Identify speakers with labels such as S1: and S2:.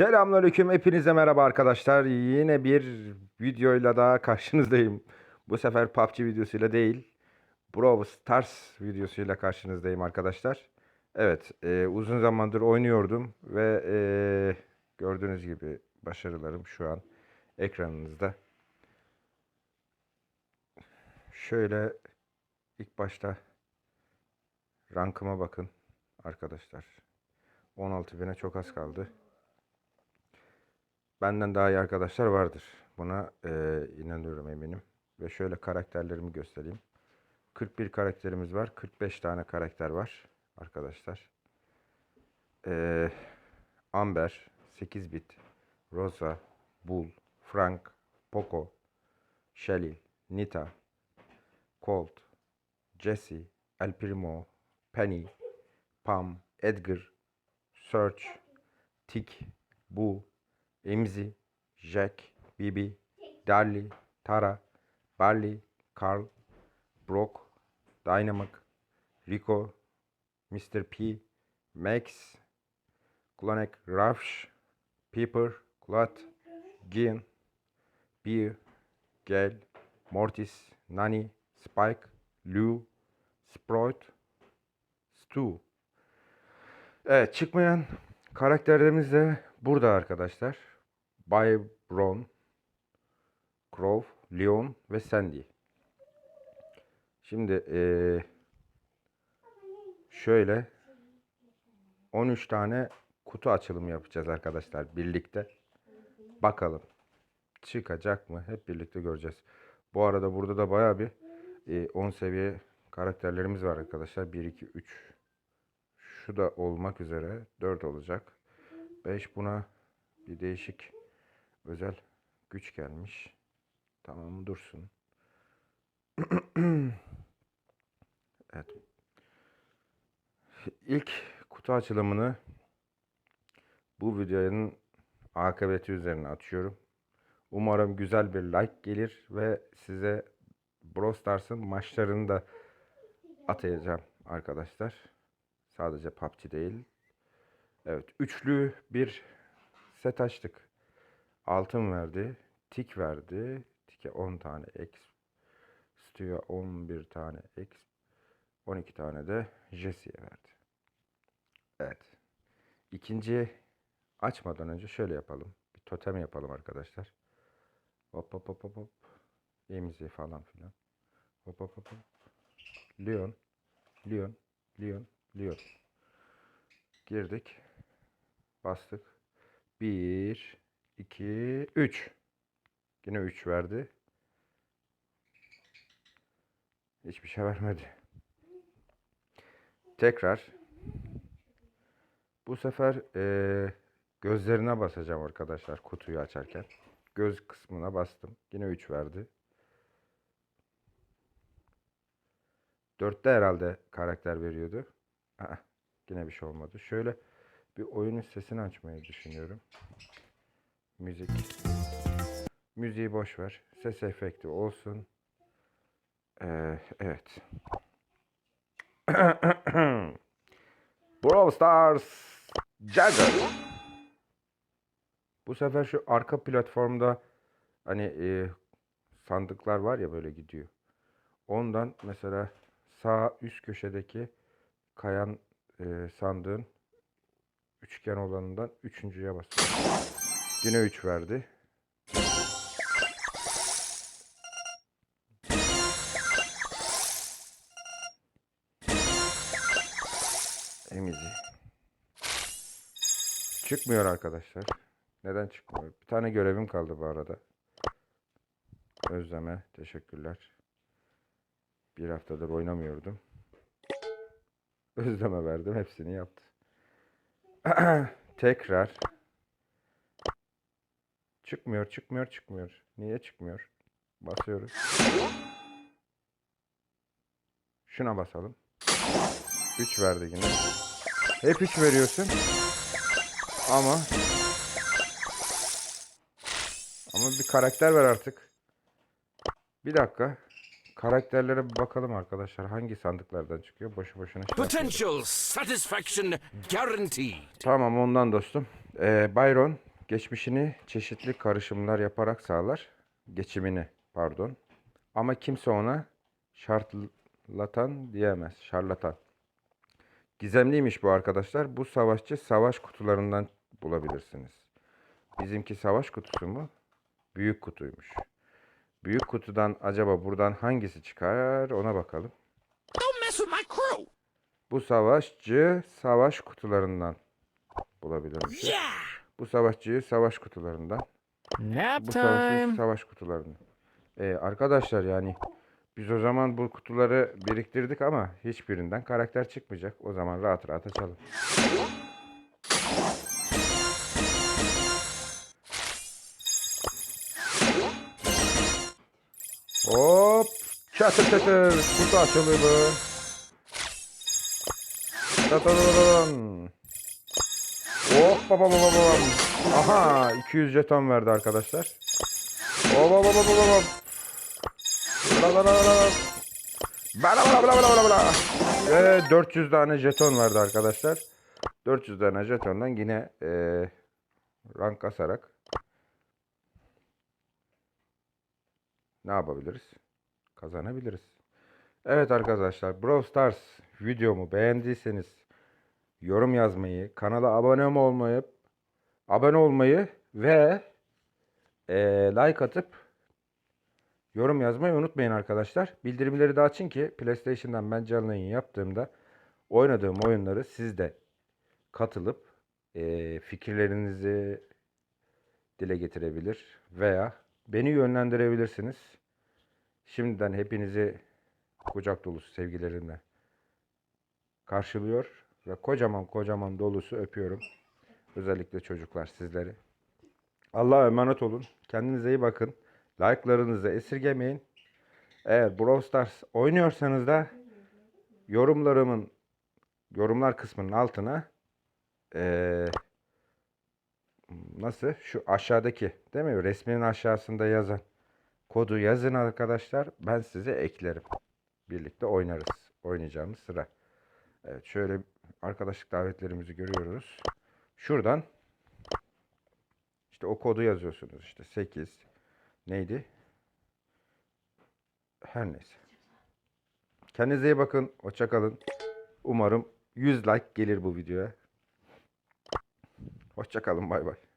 S1: Selamünaleyküm. Hepinize merhaba arkadaşlar. Yine bir videoyla daha karşınızdayım. Bu sefer PUBG videosuyla değil, Brawl Stars videosuyla karşınızdayım arkadaşlar. Evet, e, uzun zamandır oynuyordum ve e, gördüğünüz gibi başarılarım şu an ekranınızda. Şöyle ilk başta rankıma bakın arkadaşlar. 16 bine çok az kaldı. Benden daha iyi arkadaşlar vardır. Buna eee, inanıyorum eminim. Ve şöyle karakterlerimi göstereyim. 41 karakterimiz var. 45 tane karakter var arkadaşlar. Eee, Amber, 8 bit, Rosa, Bull, Frank, Poco, Shelly, Nita, Colt, Jesse, El Primo, Penny, Pam, Edgar, Search, Tick, Boo, Emzi, Jack, Bibi, Darly, Tara, Barley, Carl, Brock, Dynamic, Rico, Mr. P, Max, Klonek, Rafsh, Pepper, Clut, Gian, Beer, Gale, Mortis, Nani, Spike, Lou, Sprout, Stu. Evet çıkmayan karakterlerimiz de burada arkadaşlar. Byron, Crow, Leon ve Sandy. Şimdi eee, şöyle 13 tane kutu açılımı yapacağız arkadaşlar birlikte. Bakalım çıkacak mı? Hep birlikte göreceğiz. Bu arada burada da bayağı bir eee, 10 seviye karakterlerimiz var arkadaşlar. 1, 2, 3. Şu da olmak üzere 4 olacak. 5 buna bir değişik özel güç gelmiş. Tamam dursun. Evet. İlk kutu açılımını bu videonun akıbeti üzerine açıyorum. Umarım güzel bir like gelir ve size Brawl Stars'ın maçlarını da atayacağım arkadaşlar. Sadece PUBG değil. Evet, üçlü bir set açtık. Altın verdi, tik verdi. Tike 10 tane X, Stu'ya 11 tane X, 12 tane de Jesse'ye verdi. Evet. İkinci açmadan önce şöyle yapalım. Bir totem yapalım arkadaşlar. Hop hop hop hop hop. Emzi falan filan. Hop hop hop hop. Leon. Leon. Leon. Leon. Girdik. Bastık. 1, 2, 3. Yine 3 verdi. Hiçbir şey vermedi. Tekrar. Bu sefer eee, gözlerine basacağım arkadaşlar kutuyu açarken. Göz kısmına bastım. Yine 3 verdi. Dörtte herhalde karakter veriyordu. Aa, yine bir şey olmadı. Şöyle bir oyunun sesini açmayı düşünüyorum. Müzik. Müziği boş ver. Ses efekti olsun. Ee, evet. Brawl Stars Jagger. Bu sefer şu arka platformda hani e, sandıklar var ya böyle gidiyor. Ondan mesela sağ üst köşedeki kayan e, sandığın üçgen olanından üçüncüye basıyorum. Yine 3 verdi. Emizi. Çıkmıyor arkadaşlar. Neden çıkmıyor? Bir tane görevim kaldı bu arada. Özleme. Teşekkürler. Bir haftadır oynamıyordum. Özleme verdim. Hepsini yaptı. Tekrar. Çıkmıyor, çıkmıyor, çıkmıyor. Niye çıkmıyor? Basıyoruz. Şuna basalım. 3 verdi yine. Hep 3 veriyorsun. Ama ama bir karakter ver artık. Bir dakika. Karakterlere bir bakalım arkadaşlar. Hangi sandıklardan çıkıyor? Boşu boşuna şey.
S2: Potential satisfaction guaranteed.
S1: Tamam ondan dostum. Ee, Byron, geçmişini çeşitli karışımlar yaparak sağlar. Geçimini, pardon. Ama kimse ona şarlatan diyemez. Şarlatan. Gizemliymiş bu arkadaşlar. Bu savaşçı savaş kutularından bulabilirsiniz. Bizimki savaş kutusu mu? Büyük kutuymuş. Büyük kutudan acaba buradan hangisi çıkar ona bakalım. Bu savaşçı savaş kutularından bulabilirmiş.
S2: Yeah.
S1: Bu savaşçıyı savaş kutularından.
S3: Nap
S1: Bu savaşçıyı savaş kutularından. Ee, arkadaşlar yani biz o zaman bu kutuları biriktirdik ama hiçbirinden karakter çıkmayacak. O zaman rahat rahat açalım. Hop! Çatır çatır! Kutu açılıyor. Çatırın. Hop baba baba baba. Aha 200 jeton verdi arkadaşlar. Hop hop hop hop hop, hop. La la la la la. Bala bala bala bala bala bala. Ve 400 tane jeton verdi arkadaşlar. 400 tane jetondan yine eee rank kasarak ne yapabiliriz? Kazanabiliriz. Evet arkadaşlar Brawl Stars videomu beğendiyseniz yorum yazmayı, kanala abone olmayı, abone olmayı ve eee, like atıp yorum yazmayı unutmayın arkadaşlar. Bildirimleri de açın ki PlayStation'dan ben canlı yayın yaptığımda oynadığım oyunları siz de katılıp eee, fikirlerinizi dile getirebilir veya beni yönlendirebilirsiniz. Şimdiden hepinizi kucak dolusu sevgilerimle karşılıyor ve kocaman kocaman dolusu öpüyorum. Özellikle çocuklar sizleri. Allah'a emanet olun. Kendinize iyi bakın. Like'larınızı esirgemeyin. Eğer Brawl Stars oynuyorsanız da yorumlarımın yorumlar kısmının altına eee, nasıl şu aşağıdaki değil mi resminin aşağısında yazan kodu yazın arkadaşlar. Ben size eklerim. Birlikte oynarız. Oynayacağımız sıra. Evet şöyle arkadaşlık davetlerimizi görüyoruz. Şuradan işte o kodu yazıyorsunuz işte 8 neydi? Her neyse. Kendinize iyi bakın. Hoşça kalın. Umarım 100 like gelir bu videoya. Hoşça kalın. Bay bay.